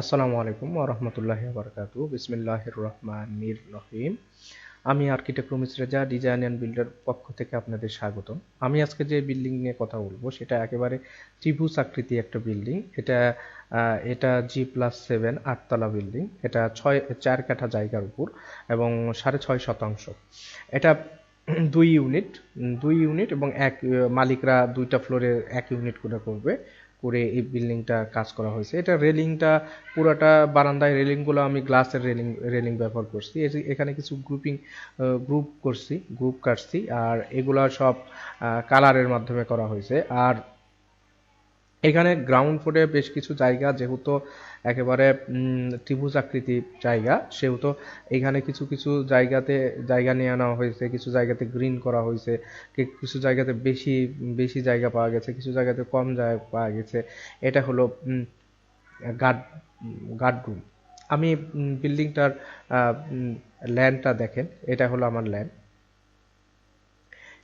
আসসালামু আলাইকুম ওরহমতুল্লাহি বারকাতু বিসমিল্লাহির রহমানির রহিম। আমি architect Rumis Reza, design and builder পক্ষ থেকে আপনাদের স্বাগতম। আমি আজকে যে বিল্ডিং নিয়ে কথা বলব, সেটা একেবারে ত্রিভুজ আকৃতি একটা বিল্ডিং। এটা এটা জি প্লাস সেভেন আটতলা বিল্ডিং। এটা ছয়, চার কাঠা জায়গার উপর এবং সাড়ে ছয় শতাংশ। এটা দুই ইউনিট দুই ইউনিট এবং এক, মালিকরা দুইটা ফ্লোরে এক ইউনিট করে করবে। করে এই বিল্ডিংটা কাজ করা হয়েছে। এটা রেলিংটা পুরাটা বারান্দায় রেলিংগুলো আমি গ্লাসের রেলিং রেলিং ব্যবহার করছি। এখানে কিছু গ্রুপিং গ্রুপ করছি গ্রুপ কাটছি, আর এগুলা সব কালারের মাধ্যমে করা হয়েছে। আর এখানে গ্রাউন্ড ফ্লোরে বেশ কিছু জায়গা, যেহেতু একেবারে ত্রিভুজ আকৃতি জায়গা, সেহেতু এখানে কিছু কিছু জায়গাতে জায়গা নিয়ে আনা হয়েছে, কিছু জায়গাতে গ্রিন করা হয়েছে কিছু জায়গাতে বেশি বেশি জায়গা পাওয়া গেছে, কিছু জায়গাতে কম জায়গা পাওয়া গেছে। এটা হলো গার্ড গার্ড রুম আমি বিল্ডিংটার ল্যান্ডটা দেখেন, এটা হলো আমার ল্যান্ড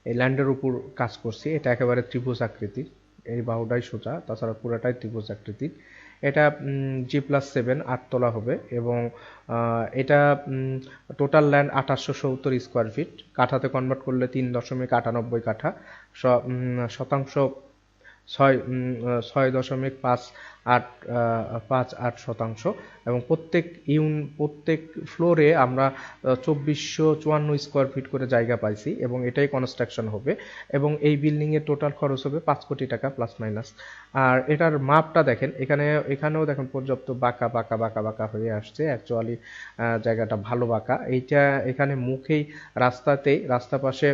এই ল্যান্ডের উপর কাজ করছি, এটা একেবারে ত্রিভুজ আকৃতির। এই বাহুটাই সোজা, তাছাড়া পুরাটাই ত্রিভুজ আকৃতির। এটা জি প্লাস সেভেন আটতলা হবে এবং এটা টোটাল ল্যান্ড আঠাশশো সত্তর স্কোয়ার ফিট কাঠাতে কনভার্ট করলে তিন দশমিক আটানব্বই কাঠা। শতাংশ, ছয় ছয় দশমিক পাঁচ আট পাঁচ আট শতাংশ। এবং প্রত্যেক ইউন প্রত্যেক ফ্লোরে আমরা চব্বিশশো চুয়ান্ন স্কোয়ার ফিট করে জায়গা পাইছি এবং এটাই কনস্ট্রাকশন হবে। এবং এই বিল্ডিংয়ের টোটাল খরচ হবে পাঁচ কোটি টাকা প্লাস মাইনাস আর এটার মাপটা দেখেন এখানে এখানেও দেখেন পর্যাপ্ত বাঁকা বাঁকা বাঁকা বাঁকা হয়ে আসছে। অ্যাকচুয়ালি জায়গাটা ভালো বাঁকা। এইটা এখানে মুখেই রাস্তাতেই রাস্তা পাশে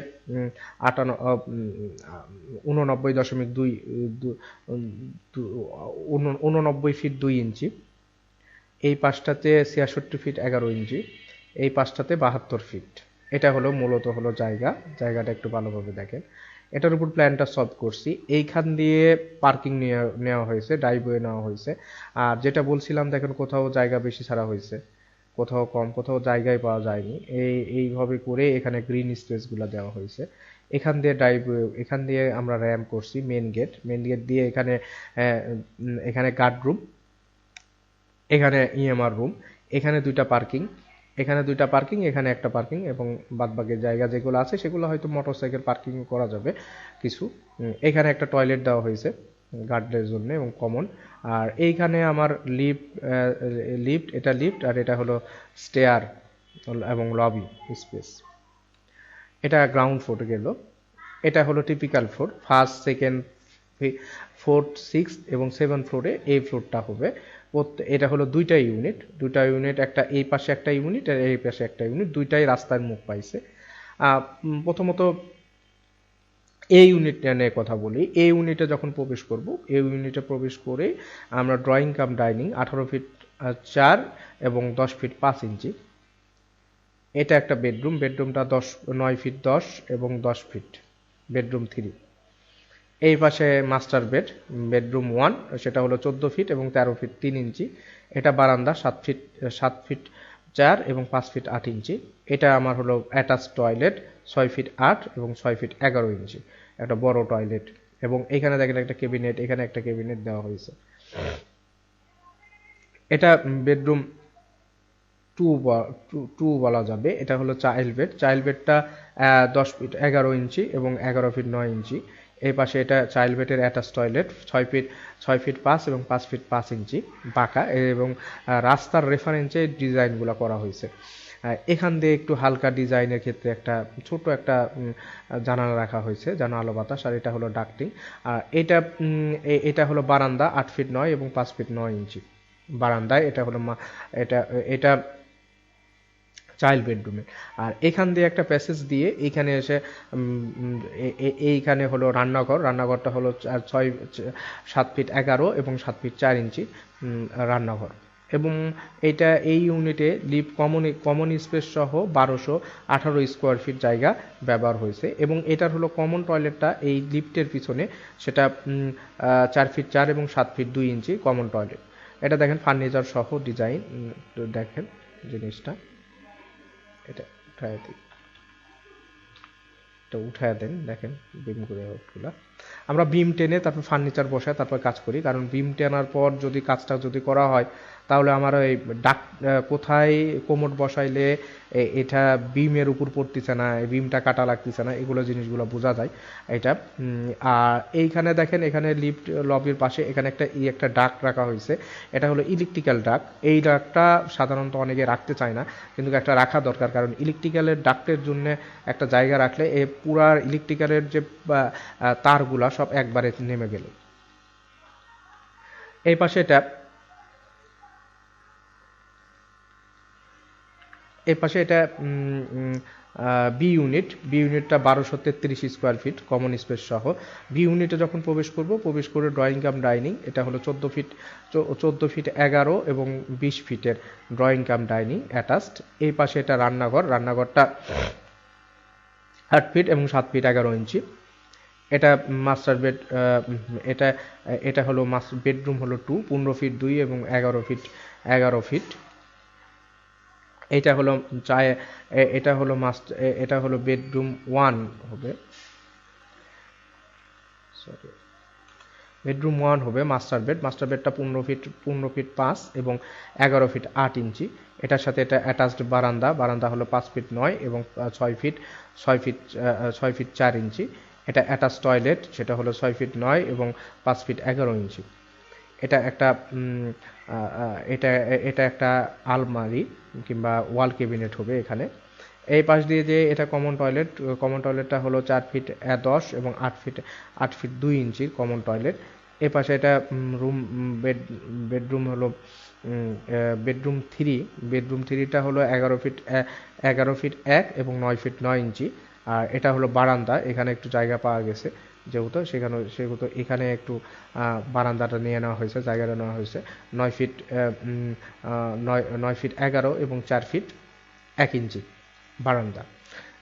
আহ, উননব্বই দশমিক দুই উননব্বই ফিট দুই ইঞ্চি। এই পাশটাতে ছিয়াষট্টি ফিট এগারো ইঞ্চি। এই পাশটাতে বাহাত্তর ফিট এটা হলো মূলত হলো জায়গা। জায়গাটা একটু ভালোভাবে দেখেন। এটার উপর প্ল্যানটা সলভ করছি। এইখান দিয়ে পার্কিং নেওয়া নেওয়া হয়েছে ড্রাইভওয়ে নেওয়া হয়েছে। আর যেটা বলছিলাম, দেখেন কোথাও জায়গা বেশি ছাড়া হয়েছে। কোথাও কম, কোথাও জায়গায় পাওয়া যায়নি। এই, এইভাবে করে এখানে গ্রিন স্পেসগুলো দেওয়া হয়েছে। এখান দিয়ে ড্রাইভওয়ে এখান দিয়ে আমরা র্যাম করছি মেন গেট মেন গেট দিয়ে এখানে এখানে গার্ড রুম এখানে ইএমআর রুম এখানে দুইটা পার্কিং এখানে দুইটা পার্কিং এখানে একটা পার্কিং এবং বাদবাকি জায়গা যেগুলো আছে সেগুলো হয়তো মোটরসাইকেল পার্কিং করা যাবে কিছু। এখানে একটা টয়লেট দেওয়া হয়েছে গার্ডের জন্য এবং কমন আর এইখানে আমার লিফট লিফট এটা লিফট আর এটা হলো স্টেয়ার এবং লবি স্পেস এটা গ্রাউন্ড ফ্লোর গেল। এটা হলো typical floor first second fourth six এবং সেভেন ফ্লোরে এই ফ্লোরটা হবে। এটা হলো দুইটা ইউনিট দুইটা ইউনিট একটা এই পাশে একটা ইউনিট আর এই পাশে একটা ইউনিট দুইটাই রাস্তার মুখ পাইছে। প্রথমত এই ইউনিটটা নিয়ে কথা বলি। এই ইউনিটে যখন প্রবেশ করব, এই ইউনিটে প্রবেশ করে আমরা ড্রয়িং কাম ডাইনিং আঠারো ফিট চার এবং দশ ফিট পাঁচ ইঞ্চি। এটা একটা বেডরুম, বেডরুমটা দশ, নয় ফিট দশ এবং দশ ফিট, বেডরুম থ্রি। এই পাশে মাস্টার বেড, বেডরুম ওয়ান, সেটা হলো চোদ্দ ফিট এবং তেরো ফিট তিন ইঞ্চি। এটা বারান্দা সাত ফিট সাত ফিট চার এবং পাঁচ ফিট আট ইঞ্চি। এটা আমার হলো অ্যাটাচ টয়লেট, ছয় ফিট আট এবং ছয় ফিট এগারো ইঞ্চি। একটা বড় টয়লেট এবং এখানে দেখেন একটা কেবিনেট এখানে একটা কেবিনেট দেওয়া হয়েছে। এটা বেডরুম টু টু বলা যাবে। এটা হলো চাইল্ড বেড চাইল্ড বেডটা দশ ফিট এগারো ইঞ্চি এবং এগারো ফিট নয় ইঞ্চি। এই পাশে এটা চাইল্ড বেডের অ্যাটাচ টয়লেট ছয় ফিট ছয় ফিট পাঁচ এবং পাঁচ ফিট পাঁচ ইঞ্চি বাঁকা এবং রাস্তার রেফারেন্সে ডিজাইনগুলো করা হয়েছে। এখান দিয়ে একটু হালকা ডিজাইনের ক্ষেত্রে একটা ছোট একটা জানালা রাখা হয়েছে জানা আলো বাতাস, আর এটা হলো ডাকটিং আর এটা এটা হলো বারান্দা, আট ফিট নয় এবং পাঁচ ফিট নয় ইঞ্চি। বারান্দায় এটা হলো মা- এটা এটা চাইল্ড বেডরুমে আর এখান দিয়ে একটা প্যাসেজ দিয়ে এইখানে এসে এইখানে হলো রান্নাঘর। রান্নাঘরটা হলো ছয় সাত ফিট এগারো এবং সাত ফিট চার ইঞ্চি রান্নাঘর। এবং এটা এই ইউনিটে লিপ কমন কমন স্পেস সহ বারোশো আঠারো স্কোয়ার ফিট জায়গা ব্যবহার হয়েছে। এবং এটার হলো কমন টয়লেটটা এই লিফটের পিছনে, সেটা চার ফিট চার এবং সাত ফিট দুই ইঞ্চি কমন টয়লেট এটা দেখেন ফার্নিচার সহ ডিজাইন দেখেন জিনিসটা। এটা উঠায় দিই এটা উঠায় দেন, দেখেন, বিম করে ওগুলা আমরা বিম টেনে তারপর ফার্নিচার বসায়, তারপর কাজ করি। কারণ বিম টেনার পর যদি কাজটা যদি করা হয় তাহলে আমার ওই ডাক কোথায় কোমর বসাইলে এটা বিমের উপর পড়তেছে না বিমটা কাটা লাগতেছে না, এগুলো জিনিসগুলো বোঝা যায়, এটা আর এইখানে দেখেন, এখানে লিফট লবির পাশে এখানে একটা ই, একটা ডাক রাখা হয়েছে এটা হলো ইলেকট্রিক্যাল ডাক, এই ডাকটা সাধারণত অনেকে রাখতে চায় না, কিন্তু একটা রাখা দরকার, কারণ ইলেকট্রিক্যালের ডাক্টের জন্য একটা জায়গা রাখলে এ পুরা ইলেকট্রিক্যালের যে তারগুলা সব একবারে নেমে গেল। এই পাশে এটা এই পাশে এটা বি ইউনিট বি ইউনিটটা বারোশো তেত্রিশ স্কোয়ার ফিট কমন স্পেস সহ। বি ইউনিটে যখন প্রবেশ করব, প্রবেশ করে ড্রয়িং কাম ডাইনিং এটা হলো চোদ্দ ফিট চোদ্দ ফিট এগারো এবং বিশ ফিটের ড্রয়িং কাম ডাইনিং অ্যাটাচড এই পাশে এটা রান্নাঘর, রান্নাঘরটা আট ফিট এবং সাত ফিট এগারো ইঞ্চি। এটা মাস্টার বেড এটা এটা হলো মাস্টার বেডরুম হলো টু পনেরো ফিট দুই এবং এগারো ফিট এগারো ফিট এটা হলো চায় এটা হলো মাস্ট এটা হলো বেডরুম ওয়ান হবে। সরি বেডরুম ওয়ান হবে মাস্টার বেড। মাস্টার বেডটা পনেরো ফিট পনেরো ফিট পাঁচ এবং এগারো ফিট আট ইঞ্চি। এটার সাথে এটা অ্যাটাচড বারান্দা। বারান্দা হলো পাঁচ ফিট নয় এবং ছয় ফিট ছয় ফিট ছয় ফিট চার ইঞ্চি। এটা অ্যাটাচ টয়লেট। সেটা হলো ছয় ফিট নয় এবং পাঁচ ফিট এগারো ইঞ্চি। এটা একটা এটা এটা একটা আলমারি কিংবা ওয়াল ক্যাবিনেট হবে এখানে। এই পাশ দিয়ে যে এটা কমন টয়লেট কমন টয়লেটটা হলো চার ফিট দশ এবং আট ফিট আট ফিট দুই ইঞ্চির কমন টয়লেট এ পাশে এটা রুম বেড বেডরুম হলো বেডরুম থ্রি বেডরুম থ্রিটা হলো এগারো ফিট এগারো ফিট এক এবং নয় ফিট নয় ইঞ্চি। আর এটা হলো বারান্দা, এখানে একটু জায়গা পাওয়া গেছে। যেহেতু সেখানে সেহেতু এখানে একটু বারান্দাটা নিয়ে নেওয়া হয়েছে, জায়গাটা নেওয়া হয়েছে। নয় ফিট নয় নয় ফিট এগারো এবং চার ফিট এক ইঞ্চি বারান্দা।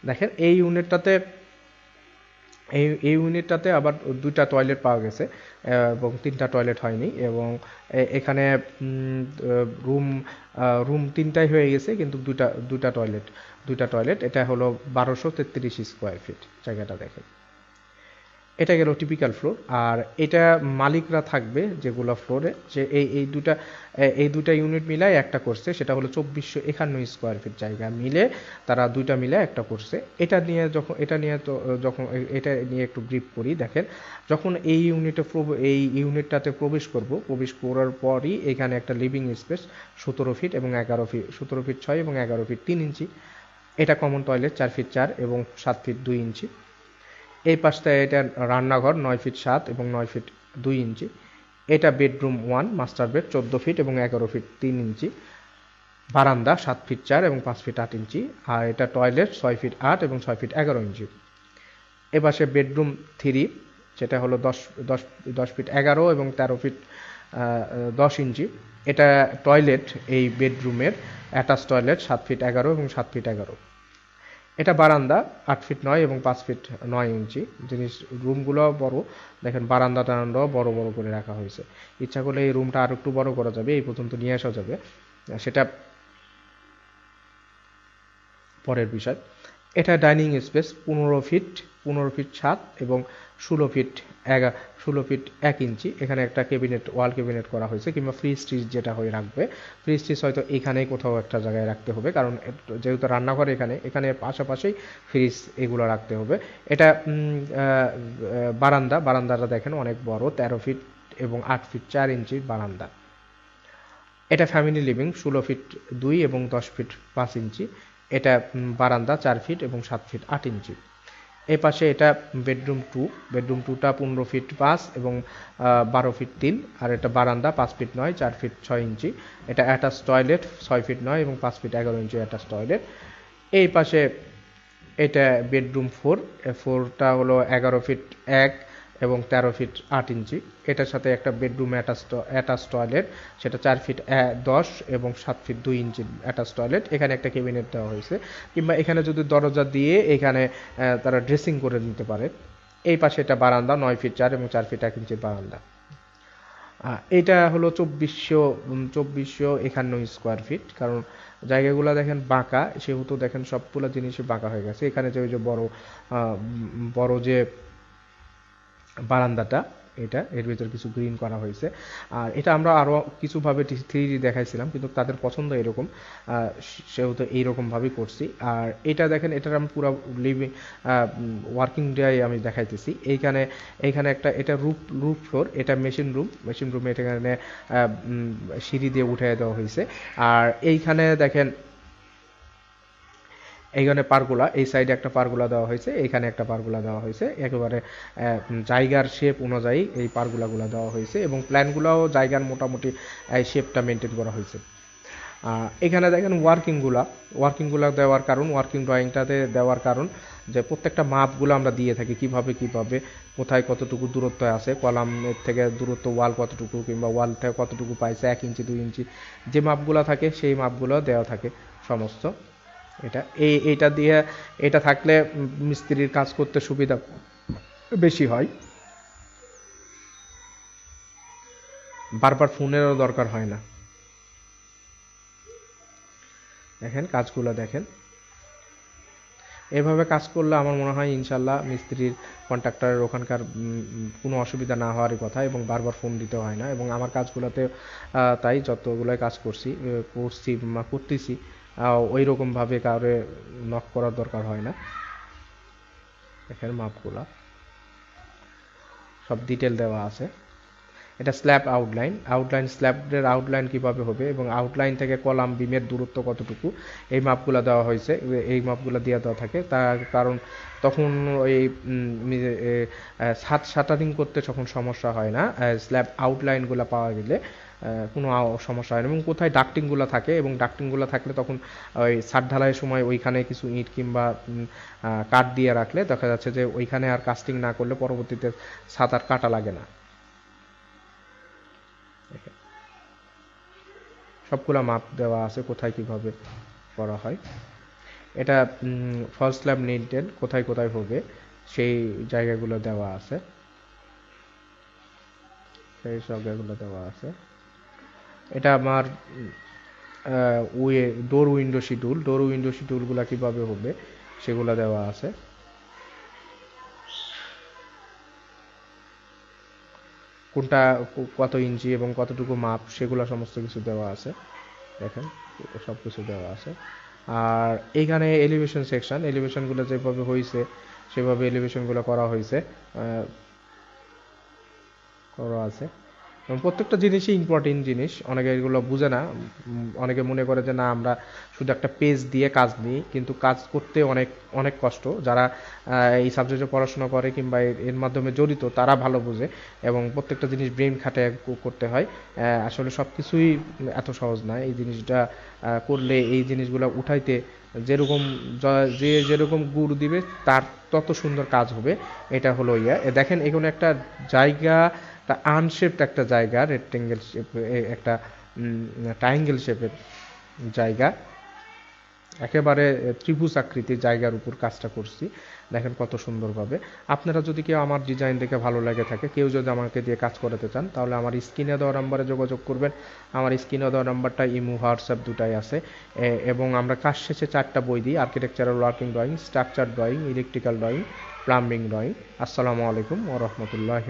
দেখেন, এই ইউনিটটাতে, এই এই ইউনিটটাতে আবার দুইটা টয়লেট পাওয়া গেছে এবং তিনটা টয়লেট হয়নি এবং এখানে রুম রুম তিনটাই হয়ে গেছে, কিন্তু দুটা দুইটা টয়লেট দুইটা টয়লেট। এটা হলো বারোশো তেত্রিশ স্কোয়ার ফিট, জায়গাটা দেখেন। এটা গেল টিপিক্যাল ফ্লোর আর এটা মালিকরা থাকবে যেগুলো ফ্লোরে যে এই এই দুটা এই দুটা ইউনিট মিলাই একটা করছে, সেটা হলো চব্বিশশো একান্ন স্কোয়ার ফিট জায়গা মিলে তারা দুইটা মিলে একটা করছে। এটা নিয়ে যখন, এটা নিয়ে তো, যখন, এটা নিয়ে একটু ব্রিফ করি, দেখেন, যখন এই ইউনিটে এই ইউনিটটাতে প্রবেশ করব, প্রবেশ করার পরই এখানে একটা লিভিং স্পেস সতেরো ফিট এবং এগারো ফিট সতেরো ফিট ছয় এবং এগারো ফিট তিন ইঞ্চি। এটা কমন টয়লেট চার ফিট চার এবং সাত ফিট দুই ইঞ্চি। এই পাশটায় এটা রান্নাঘর, নয় ফিট সাত এবং নয় ফিট দুই ইঞ্চি। এটা বেডরুম ওয়ান, মাস্টার বেড চোদ্দ ফিট এবং এগারো ফিট তিন ইঞ্চি। বারান্দা সাত ফিট চার এবং পাঁচ ফিট আট ইঞ্চি। আর এটা টয়লেট, ছয় ফিট আট এবং ছয় ফিট এগারো ইঞ্চি। এপাশে বেডরুম থ্রি, যেটা হলো দশ দশ দশ ফিট এগারো এবং তেরো ফিট দশ ইঞ্চি। এটা টয়লেট, এই বেডরুমের। অ্যাটাচ টয়লেট, সাত ফিট এগারো এবং সাত ফিট এগারো। এটা বারান্দা, আট ফিট নয় এবং পাঁচ ফিট নয় ইঞ্চি। জিনিস, রুমগুলো বড়। দেখেন বারান্দা টারান্দাও বড় বড় করে রাখা হয়েছে। ইচ্ছা করলে এই রুমটা আর একটু বড় করা যাবে, এই পর্যন্ত নিয়ে আসা যাবে। সেটা পরের বিষয়। এটা ডাইনিং স্পেস, পনেরো ফিট পনেরো ফিট ছাদ এবং ষোলো ফিট এগা, ষোলো ফিট এক ইঞ্চি। এখানে একটা ক্যাবিনেট, ওয়াল ক্যাবিনেট করা হয়েছে কিংবা ফ্রিজ ট্রিজ যেটা হয়ে রাখবে। ফ্রিজ ট্রিজ হয়তো এখানেই কোথাও একটা জায়গায় রাখতে হবে কারণ যেহেতু রান্নাঘর এখানে এখানে পাশাপাশি ফ্রিজ এগুলো রাখতে হবে। এটা বারান্দা, বারান্দাটা দেখেন অনেক বড়, তেরো ফিট এবং আট ফিট, চার ইঞ্চির বারান্দা। এটা ফ্যামিলি লিভিং ষোলো ফিট দুই এবং দশ ফিট পাঁচ ইঞ্চি। এটা বারান্দা চার ফিট এবং সাত ফিট আট ইঞ্চি। এই পাশে এটা বেডরুম টু। বেডরুম টুটা পনেরো ফিট পাঁচ এবং বারো ফিট তিন। আর এটা বারান্দা, পাঁচ ফিট নয়, চার ফিট ছয় ইঞ্চি। এটা অ্যাটাচ টয়লেট ছয় ফিট নয় এবং পাঁচ ফিট এগারো ইঞ্চি অ্যাটাচ টয়লেট এই পাশে এটা বেডরুম ফোর। ফোরটা হলো এগারো ফিট এক এবং তেরো ফিট আট ইঞ্চি। এটার সাথে একটা বেডরুম অ্যাটাচ অ্যাটাচ টয়লেট সেটা চার ফিট দশ এবং সাত ফিট দুই ইঞ্চি অ্যাটাচ টয়লেট এখানে একটা ক্যাবিনেট দেওয়া হয়েছে। কিংবা এখানে যদি দরজা দিয়ে এখানে তারা ড্রেসিং করে নিতে পারে। এই পাশে এটা বারান্দা, নয় ফিট চার এবং চার ফিট এক ইঞ্চির বারান্দা। এটা হলো চব্বিশশো চব্বিশশো একান্ন স্কোয়ার ফিট কারণ জায়গাগুলো দেখেন বাঁকা, সেহেতু দেখেন সবগুলো জিনিসই বাঁকা হয়ে গেছে। এখানে যে ওই যে বড় বড় যে বারান্দাটা, এটা, এর ভিতর কিছু গ্রিন করা হয়েছে। আর এটা আমরা আরও কিছুভাবে থ্রি দেখাইছিলাম, কিন্তু তাদের পছন্দ এরকম। সেহেতু এইরকমভাবেই করছি। আর এটা দেখেন, এটার আমি পুরো লিভিং ওয়ার্কিং ডে আমি দেখাইতেছি। এইখানে এইখানে একটা, এটা রুপ রুপ ফ্লোর এটা মেশিন রুম মেশিন রুমে এখানে সিঁড়ি দিয়ে উঠে দেওয়া হয়েছে। আর এইখানে দেখেন এইখানে পারগুলা, এই সাইডে একটা পারগুলা দেওয়া হয়েছে, এইখানে একটা পারগুলা দেওয়া হয়েছে। একেবারে জায়গার শেপ অনুযায়ী এই পারগুলাগুলো দেওয়া হয়েছে এবং প্ল্যানগুলোও জায়গার মোটামুটি শেপটা মেনটেন করা হয়েছে। এখানে দেখেন ওয়ার্কিংগুলা ওয়ার্কিংগুলো দেওয়ার কারণ ওয়ার্কিং ড্রয়িংটাতে দেওয়ার কারণ যে প্রত্যেকটা মাপগুলো আমরা দিয়ে থাকি, কীভাবে কীভাবে কোথায় কতটুকু দূরত্ব আছে কলামের থেকে দূরত্ব ওয়াল কতটুকু কিংবা ওয়াল থেকে কতটুকু পাইছে, এক ইঞ্চি, দুই ইঞ্চি, যে মাপগুলো থাকে সেই মাপগুলো দেওয়া থাকে সমস্ত। এটা, এই, এইটা দিয়ে, এটা থাকলে মিস্ত্রির কাজ করতে সুবিধা বেশি হয়। বারবার ফোনেরও দরকার হয় না। দেখেন, কাজগুলো দেখেন। এভাবে কাজ করলে আমার মনে হয় ইনশাল্লাহ মিস্ত্রির, কন্ট্রাক্টরের ওখানকার কোনো অসুবিধা না হওয়ারই কথা এবং বারবার ফোন দিতে হয় না। এবং আমার কাজগুলোতে তাই যতগুলোই কাজ করছি করছি করতেছি ওই রকমভাবে কাউরে নক করার দরকার হয় না। দেখেন মাপগুলা। সব ডিটেল দেওয়া আছে। এটা স্ল্যাব আউটলাইন আউটলাইন স্ল্যাবের আউটলাইন কীভাবে হবে এবং আউটলাইন থেকে কলাম, বিমের দূরত্ব কতটুকু, এই মাপগুলো দেওয়া হয়েছে। এই মাপগুলো দেওয়া দেওয়া থাকে। তার কারণ তখন ওই ছাদ শাটারিং করতে তখন সমস্যা হয় না। স্ল্যাব আউটলাইনগুলো পাওয়া গেলে কোনো সমস্যা হয় না। এবং কোথায় ডাক্টিংগুলো থাকে, এবং ডাক্টিংগুলো থাকলে তখন ওই ছাদ ঢালাইয়ের সময় ওইখানে কিছু ইট কিংবা কাঠ দিয়ে রাখলে দেখা যাচ্ছে যে ওইখানে আর কাস্টিং না করলে পরবর্তীতে ছাদ আর কাটা লাগে না। সবগুলা মাপ দেওয়া আছে কোথায় কীভাবে করা হয়। এটা ফলস স্ল্যাব নিটেড কোথায় কোথায় হবে, সেই জায়গাগুলো দেওয়া আছে। সেই জায়গাগুলো দেওয়া আছে। এটা আমার উয়ে door window schedule door window শিডিউলগুলো কীভাবে হবে সেগুলো দেওয়া আছে। কোনটা, কত ইঞ্চি এবং কতটুকু মাপ সেগুলো সমস্ত কিছু দেওয়া আছে। দেখেন সব কিছু দেওয়া আছে। আর এইখানে এলিভেশন সেকশন এলিভেশনগুলো যেভাবে হয়েছে সেভাবে এলিভেশনগুলো করা হয়েছে করা আছে। প্রত্যেকটা জিনিসই ইম্পর্টেন্ট জিনিস। অনেকে এগুলো বুঝে না। অনেকে মনে করে যে, না, আমরা শুধু একটা পেজ দিয়ে কাজ নিই। কিন্তু কাজ করতে অনেক অনেক কষ্ট। যারা এই সাবজেক্টে পড়াশোনা করে কিংবা এর- মাধ্যমে জড়িত, তারা ভালো বোঝে। এবং প্রত্যেকটা জিনিস ব্রেন খাটে করতে হয়। আসলে সব কিছুই এত সহজ না। এই জিনিসটা করলে এই জিনিসগুলো উঠাইতে যেরকম যে যেরকম গুড় দিবে, তার তত সুন্দর কাজ হবে। এটা হলো ইয়া। দেখেন, এখানে একটা জায়গা একটা আনশেপড একটা জায়গা রেক্টেঙ্গেল শেপ একটা ট্রায়াঙ্গেল শেপের জায়গা। একেবারে ত্রিভুজ আকৃতির জায়গার উপর কাজটা করছি। দেখেন কত সুন্দরভাবে। আপনারা যদি কেউ আমার ডিজাইন দেখে ভালো লাগে থাকে, কেউ যদি আমাকে দিয়ে কাজ করাতে চান, তাহলে আমার স্ক্রিনে দেওয়া নাম্বারে যোগাযোগ করবেন। আমার স্ক্রিনে দেওয়া নাম্বারটা ইমু, হোয়াটসঅ্যাপ দুটাই আছে। এবং আমরা কাজ শেষে চারটা বই দিই architectural working drawing structure drawing electrical drawing plumbing drawing আসসালামু আলাইকুম ও রহমতুল্লাহ